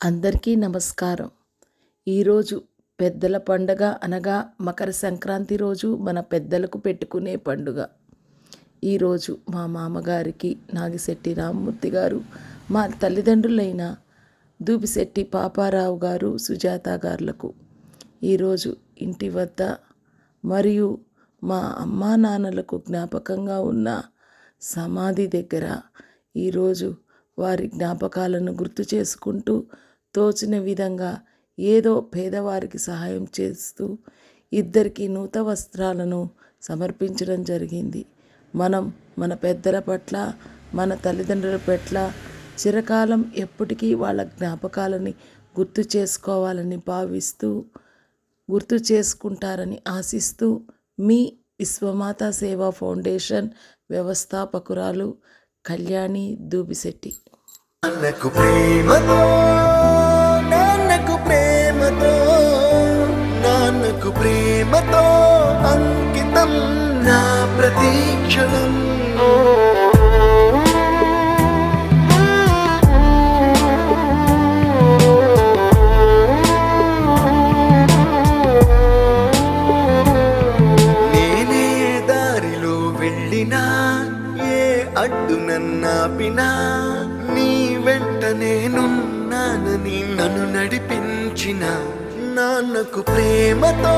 అందరికీ నమస్కారం. ఈరోజు పెద్దల పండగ అనగా మకర సంక్రాంతి రోజు మన పెద్దలకు పెట్టుకునే పండుగ. ఈరోజు మా మామగారికి నాగిశెట్టి రామ్మూర్తి గారు మా తల్లిదండ్రులైన దూపిశెట్టి పాపారావు గారు సుజాత గారులకు. ఈరోజు ఇంటి వద్ద మరియు మా అమ్మా నాన్నలకు జ్ఞాపకంగా ఉన్న సమాధి దగ్గర ఈరోజు వారి జ్ఞాపకాలను గుర్తు చేసుకుంటూ తోచిన విధంగా ఏదో పేదవారికి సహాయం చేస్తూ ఇద్దరికి నూత వస్త్రాలను సమర్పించడం జరిగింది. మనం మన పెద్దల పట్ల మన తల్లిదండ్రుల పట్ల చిరకాలం ఎప్పటికీ వాళ్ళ జ్ఞాపకాలని గుర్తు చేసుకోవాలని భావిస్తూ గుర్తు చేసుకుంటారని ఆశిస్తూ మీ విశ్వమాత సేవా ఫౌండేషన్ వ్యవస్థాపకురాలు కళ్యాణి దూబిశెట్టి. నాన్నకు ప్రేమతో నాన్నకు ప్రేమతో నాన్నకు ప్రేమతో అంకితం నా ప్రతీక్షణం. నేనే దారిలో వెళ్ళినా ఏ అడ్డు నన్నాపినా నీ వెంట నేనున్నానని నన్ను నడిపించిన నాన్నకు ప్రేమతో.